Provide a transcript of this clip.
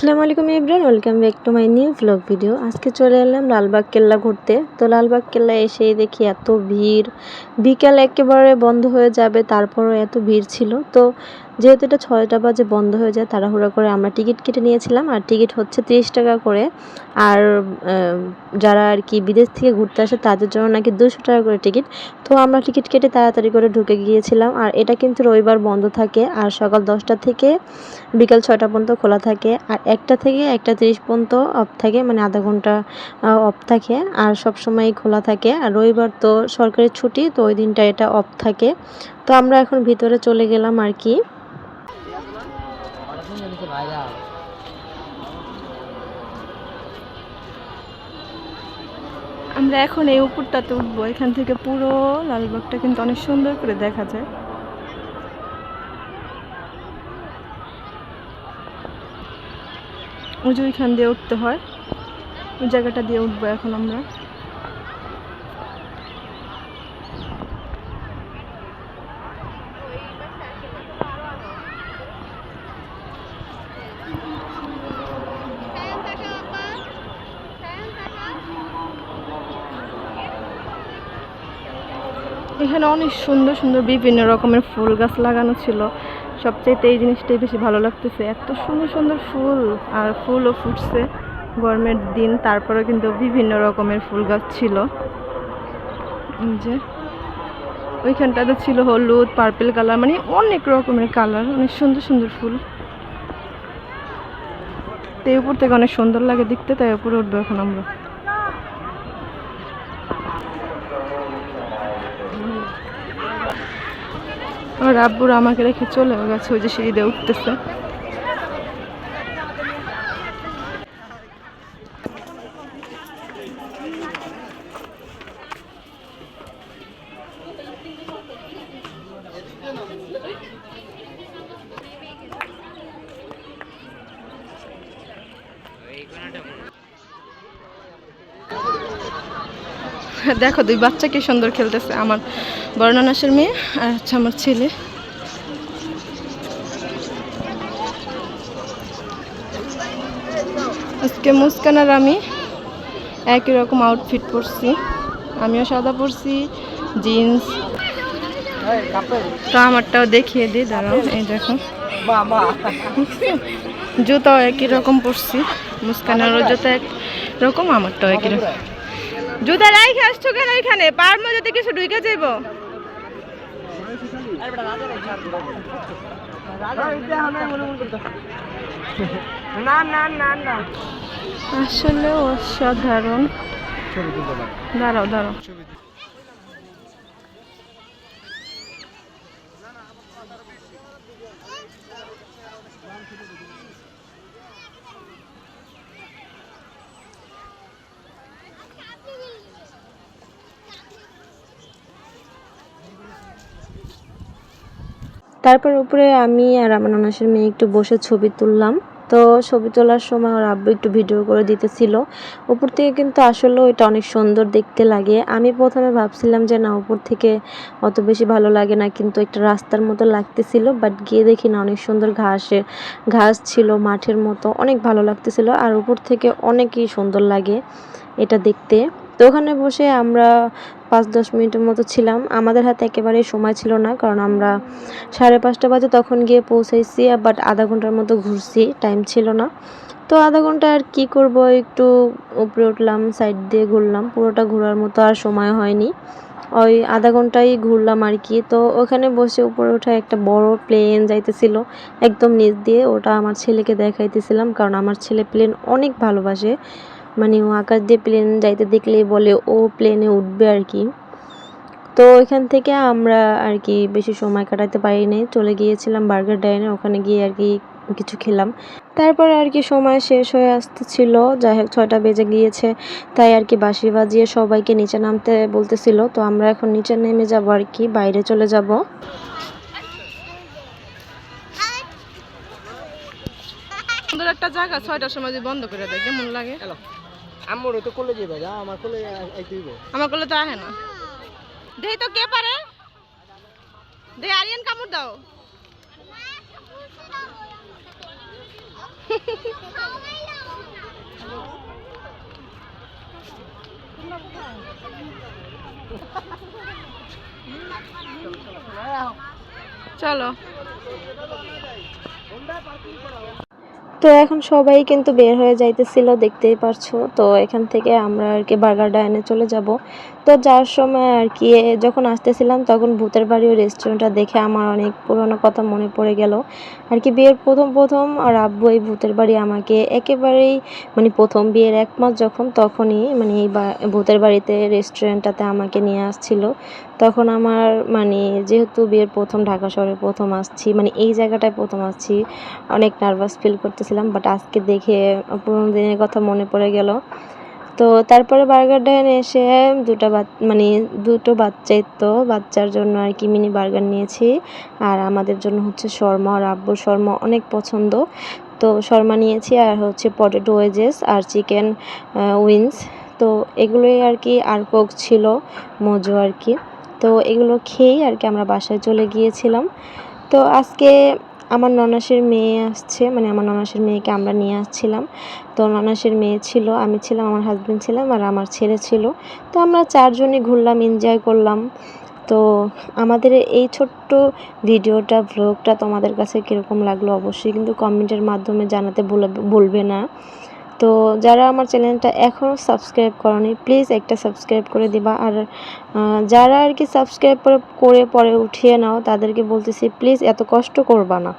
আসসালামু আলাইকুম Ibran welcome back to my new blog video আজকে চলে এলাম লালবাগ কেল্লা ঘুরতে। তো লালবাগ কেল্লা এসেই দেখি এত ভিড়। বিকাল একেবারে বন্ধ হয়ে যাবে, তারপরও এত ভিড় ছিল। তো যেহেতু এটা ছয়টা বাজে বন্ধ হয়ে যায়, তাড়াহুড়া করে আমরা টিকিট কেটে নিয়েছিলাম। আর টিকিট হচ্ছে তিরিশ টাকা করে। আর যারা আর কি বিদেশ থেকে ঘুরতে আসে, তাদের জন্য নাকি দুশো টাকা করে টিকিট। তো আমরা টিকিট কেটে তাড়াতাড়ি করে ঢুকে গিয়েছিলাম। আর এটা কিন্তু রবিবার বন্ধ থাকে। আর সকাল দশটা থেকে বিকাল ছয়টা পর্যন্ত খোলা থাকে। আর একটা থেকে একটা তিরিশ পর্যন্ত অফ থাকে মানে আধা ঘণ্টা অফ থাকে। আর সব সময় খোলা থাকে। আর রবিবার তো সরকারি ছুটি, তো ওই দিনটা এটা অফ থাকে। তো আমরা এখন ভিতরে চলে গেলাম আর কি। আমরা এখন এই উপরটাতে উঠবো। এখান থেকে পুরো লালবাগটা কিন্তু অনেক সুন্দর করে দেখা যায়। যে ওইখান দিয়ে উঠতে হয়। ওই জায়গাটা দিয়ে উঠবো এখন আমরা। এখানে অনেক সুন্দর সুন্দর বিভিন্ন রকমের ফুল গাছ লাগানো ছিল। সবচাইতে এই জিনিসটাই বেশি ভালো লাগতেছে। এত সুন্দর সুন্দর ফুল, আর ফুলও ফুটছে গরমের দিন। তারপরে কিন্তু বিভিন্ন রকমের ফুল গাছ ছিল। যে, ওইখানটাতে ছিল হলুদ, পার্পেল কালার মানে অনেক রকমের কালার, অনেক সুন্দর সুন্দর ফুল। তো এই উপর থেকে অনেক সুন্দর লাগে দেখতে, তাই উপরে উঠবো এখন আমরা। আর আব্বুর আমাকে রেখে চলে গেছে ওই যে সিঁড়ি দিয়ে উঠতেছে। দেখো দুই বাচ্চা কি সুন্দর খেলতেছে, আমার বর্ণনাসের মেয়ে আর হচ্ছে আমার ছেলে। আজকে মুস্কান আর আমি একই রকম আউটফিট পরছি। আমিও সাদা পরছি জিন্স তো আমারটাও দেখিয়ে দিই, দাঁড়াও, এই দেখো। জুতাও একই রকম পরছি, মুস্কানেরও জুতা এক রকম, আমারটাও একই রকম। জুতা রাইখে আসছো কেন এখানে? পার মধ্যে কিছু ঢুকে যাইব। আসলে অসাধারণ। দাঁড়াও দাঁড়াও। তারপর উপরে আমি আর আমার নানাসের মেয়ে একটু বসে ছবি তুললাম। তো ছবি তোলার সময় ওর আব্বু একটু ভিডিও করে দিতেছিল। উপর থেকে কিন্তু আসলেও এটা অনেক সুন্দর দেখতে লাগে। আমি প্রথমে ভাবছিলাম যে, না, উপর থেকে অত বেশি ভালো লাগে না, কিন্তু একটা রাস্তার মতো লাগতেছিল। বাট গিয়ে দেখি, না, অনেক সুন্দর ঘাসে, ঘাস ছিল, মাঠের মতো, অনেক ভালো লাগতেছিল। আর উপর থেকে অনেকই সুন্দর লাগে এটা দেখতে। তো ওখানে বসে আমরা পাঁচ, দশ মিনিটের মতো ছিলাম। আমাদের হাতে একেবারেই সময় ছিল না, কারণ আমরা সাড়ে পাঁচটা বাজে তখন গিয়ে পৌঁছাইছি বাট আধা ঘণ্টার মতো ঘুরছি টাইম ছিল না। তো আধা ঘণ্টা আর কি করব, একটু উপরে উঠলাম সাইড দিয়ে ঘুরলাম, পুরোটা ঘোরার মতো আর সময় হয়নি। ওই আধা ঘন্টাই ঘুরলাম আর কি। তো ওখানে বসে উপরে উঠে একটা বড় প্লেন যাইতেছিল, একদম নিচ দিয়ে। ওটা আমার ছেলেকে দেখাইতেছিলাম, কারণ আমার ছেলে প্লেন অনেক ভালোবাসে। মানে ও আকাশ দিয়ে প্লেন যাইতে দেখলেই বলে ও প্লেনে উঠবে আর কি। তো এখান থেকে আমরা আর কি বেশি সময় কাটাতে পারিনি। চলে গিয়েছিলাম বার্গার ডাইনে ওখানে গিয়ে আর কি কিছু খেলাম। তারপরে আর কি সময় শেষ হয়ে আসতেছিল। যাই হোক, ছয়টা বেজে গিয়েছে। তাই আর কি বাঁশি বাজিয়ে সবাইকে নিচে নামতে বলতেছিল। তো আমরা এখন নিচে নেমে যাব আর কি, বাইরে চলে যাব। একটা জায়গা ছয়টার সময় যদি বন্ধ করে দেয় কেমন লাগে? আমার তো কলে যাবে যা আমার কলে আইতেইব আমার কলে তো আহে না। দেই তো কে পারে? দে আরিয়ান কামড় দাও। চলো। তো এখন সবাই কিন্তু বের হয়ে যাইতেছিল, দেখতেই পারছ। তো এখান থেকে আমরা আর কি বার্গার ডাইনে চলে যাব। তো যাওয়ার সময় আর কি যখন আসতেছিলাম তখন ভূতের বাড়ি ওই রেস্টুরেন্টটা দেখে আমার অনেক পুরনো কথা মনে পড়ে গেল। আর কি বিয়ের প্রথম প্রথম আর আব্বু এই ভূতের বাড়ি আমাকে একেবারেই মানে প্রথম বিয়ের এক মাস যখন তখনই মানে এই ভূতের বাড়িতে রেস্টুরেন্টটাতে আমাকে নিয়ে আসছিল। তখন আমার মানে যেহেতু বিয়ের প্রথম, ঢাকা শহরে প্রথম আসছি মানে এই জায়গাটায় প্রথম আসছি, অনেক নার্ভাস ফিল করতেছিলাম বাট আজকে দেখে পুরোনো দিনের কথা মনে পড়ে গেল। তো তারপরে বার্গার ডাইনে এসে দুটো মানে দুটো বাচ্চাই তো বাচ্চার জন্য আর কি মিনি বার্গার নিয়েছি। আর আমাদের জন্য হচ্ছে শর্মা আর আব্বুর শর্মা অনেক পছন্দ। তো শর্মা নিয়েছি আর হচ্ছে পটেটো ওয়েজেস আর চিকেন উইংস তো এগুলোই আর কি, আর কোক ছিল, মজো আর কি। তো এগুলো খেয়েই আর কি আমরা বাসায় চলে গিয়েছিলাম। তো আজকে আমার ননাসের মেয়ে আসছে মানে আমার ননাসের মেয়েকে আমরা নিয়ে আসছিলাম। তো ননাসের মেয়ে ছিল, আমি ছিলাম, আমার হাজব্যান্ড ছিলাম আর আমার ছেলে ছিল। তো আমরা চারজনই ঘুরলাম এনজয় করলাম। তো আমাদের এই ছোট্ট ভিডিওটা ব্লগটা তোমাদের কাছে কীরকম লাগল অবশ্যই কিন্তু কমেন্টের মাধ্যমে জানাতে বলবে না। তো যারা আমার চ্যানেলটা এখনও সাবস্ক্রাইব করনি, প্লিজ একটা সাবস্ক্রাইব করে দিবা। আর যারা আর কি সাবস্ক্রাইব করে পরে উঠিয়ে নাও, তাদেরকে বলতেছি, প্লিজ এত কষ্ট করবা না।